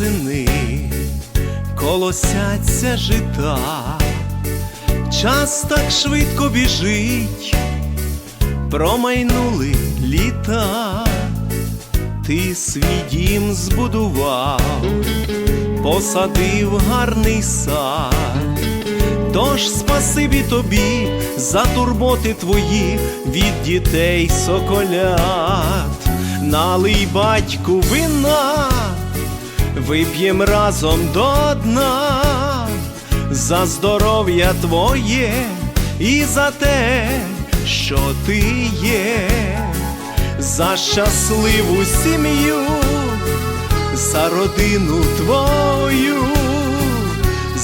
Ясени, колосяться жита, час так швидко біжить, промайнули літа, ти свій дім збудував, посадив гарний сад. Тож спасибі тобі за турботи твої від дітей соколят, налий батьку вина, вип'єм разом до дна, за здоров'я твоє і за те, що ти є, за щасливу сім'ю, за родину твою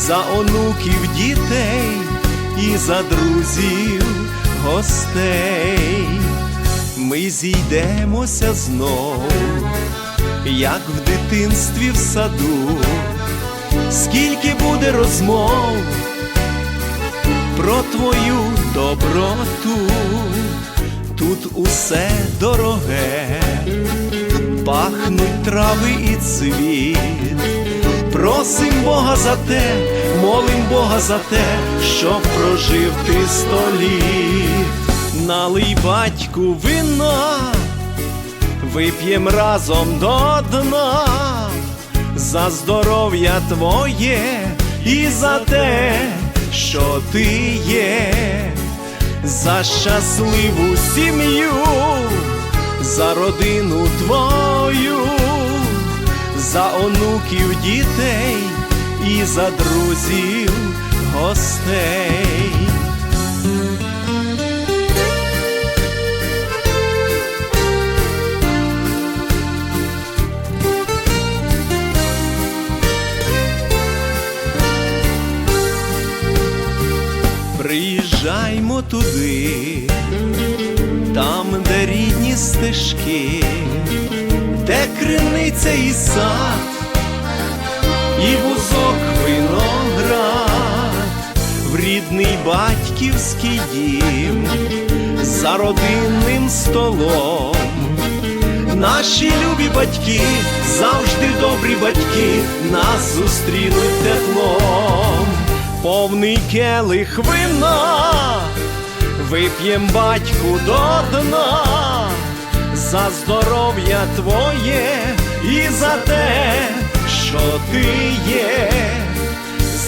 за онуків дітей і за друзів гостей. Ми зійдемося знов, як в дитинстві в саду, скільки буде розмов про твою доброту, тут усе дороге, пахнуть трави і цвіт. Просим Бога за те, молим Бога за те, щоб прожив ти сто літ. Налий батьку вина, вип'єм разом до дна, за здоров'я твоє і за те, що ти є, за щасливу сім'ю, за родину твою за онуків дітей і за друзів гостей. І сад, і вузок виноград, в рідний батьківський дім, за родинним столом. Наші любі батьки, завжди добрі батьки, нас зустрінуть теплом, повний келих вина, вип'єм батьку до дна за здоров'я твоє і за те, що ти є,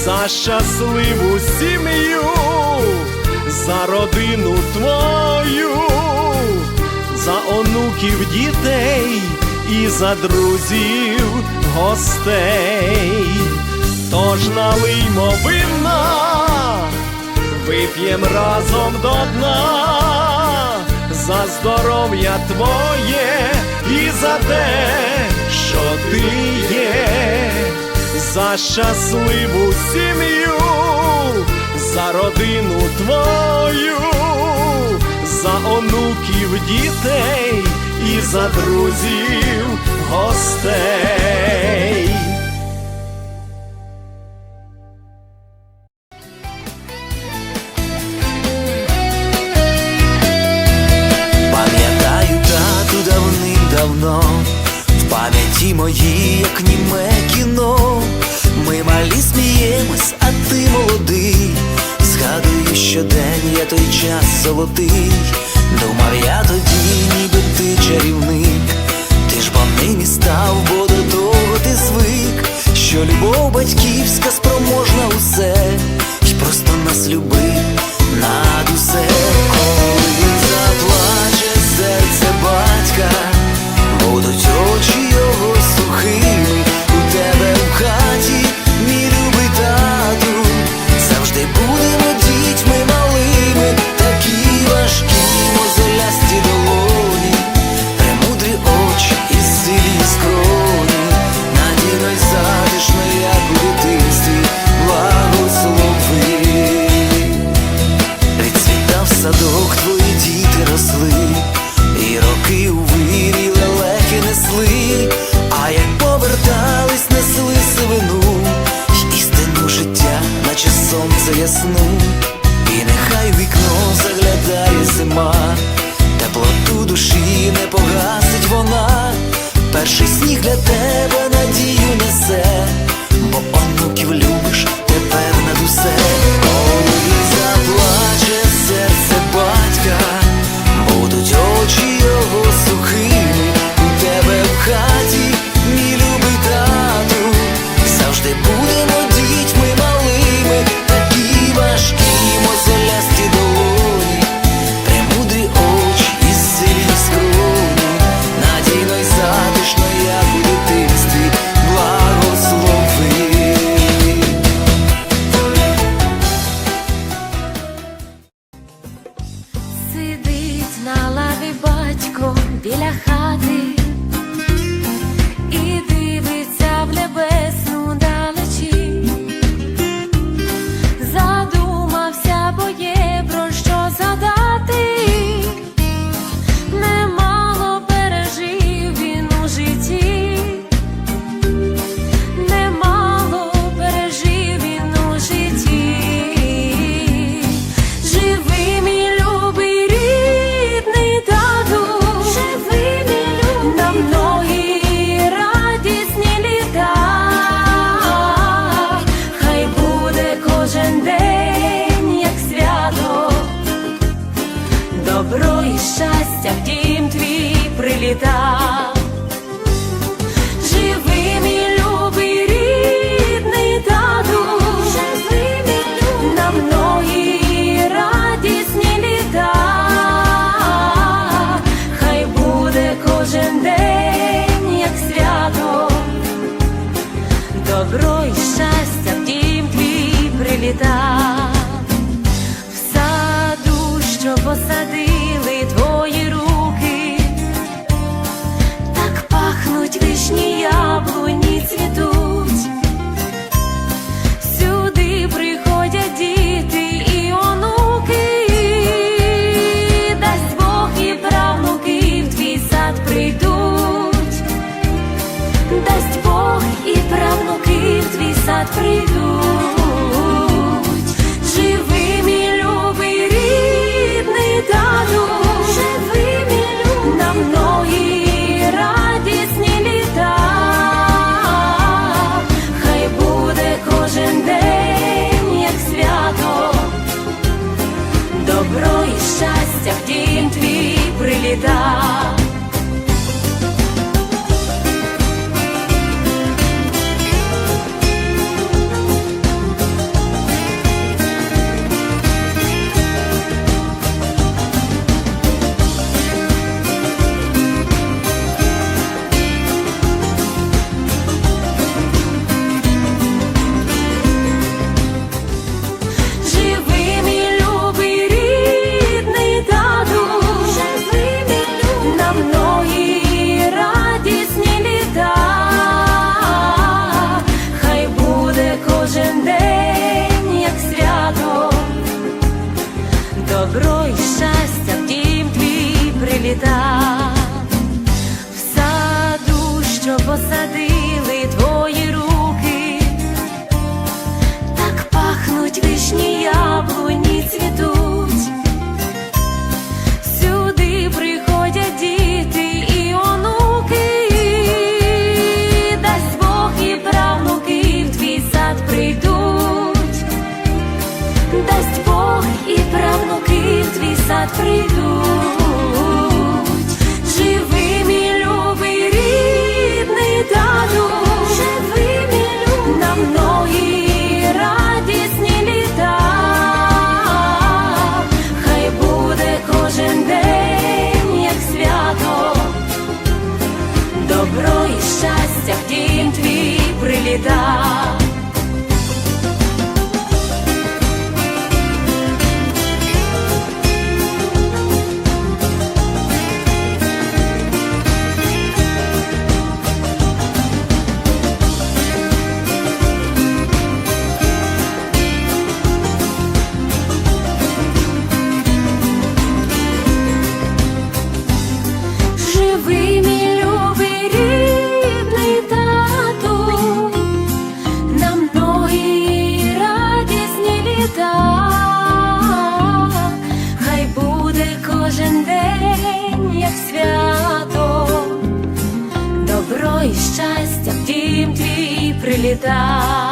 за щасливу сім'ю, за родину твою, за онуків дітей і за друзів гостей. Тож налиймо вина, вип'єм разом до дна за здоров'я твоє і за те, що ти є, за щасливу сім'ю, за родину твою, за онуків дітей і за друзів гостей. Пам'яті моїй, як німе кіно. Ми малі сміємось, а ти молодий. Згадую щодень, я той час золотий. Думав я тоді, ніби ти чарівник. Ти ж бо став, бо до того ти звик, що любов батьківська спроможна усе, й просто нас любив над усе, esse добро і щастя в дім твій прилітав. Прийдуть. Живи, мій любий рідний тату, живи, мій любий, на многі радісні літа. Хай буде кожен день, як свято, добро і щастя в дім твій приліта. Посадили твої руки. Так пахнуть вишні яблуні цвітуть. Сюди приходять діти і онуки, дасть Бог і правнуки в твій сад прийдуть, дасть Бог і правнуки в твій сад прийдуть. Приліта. Добро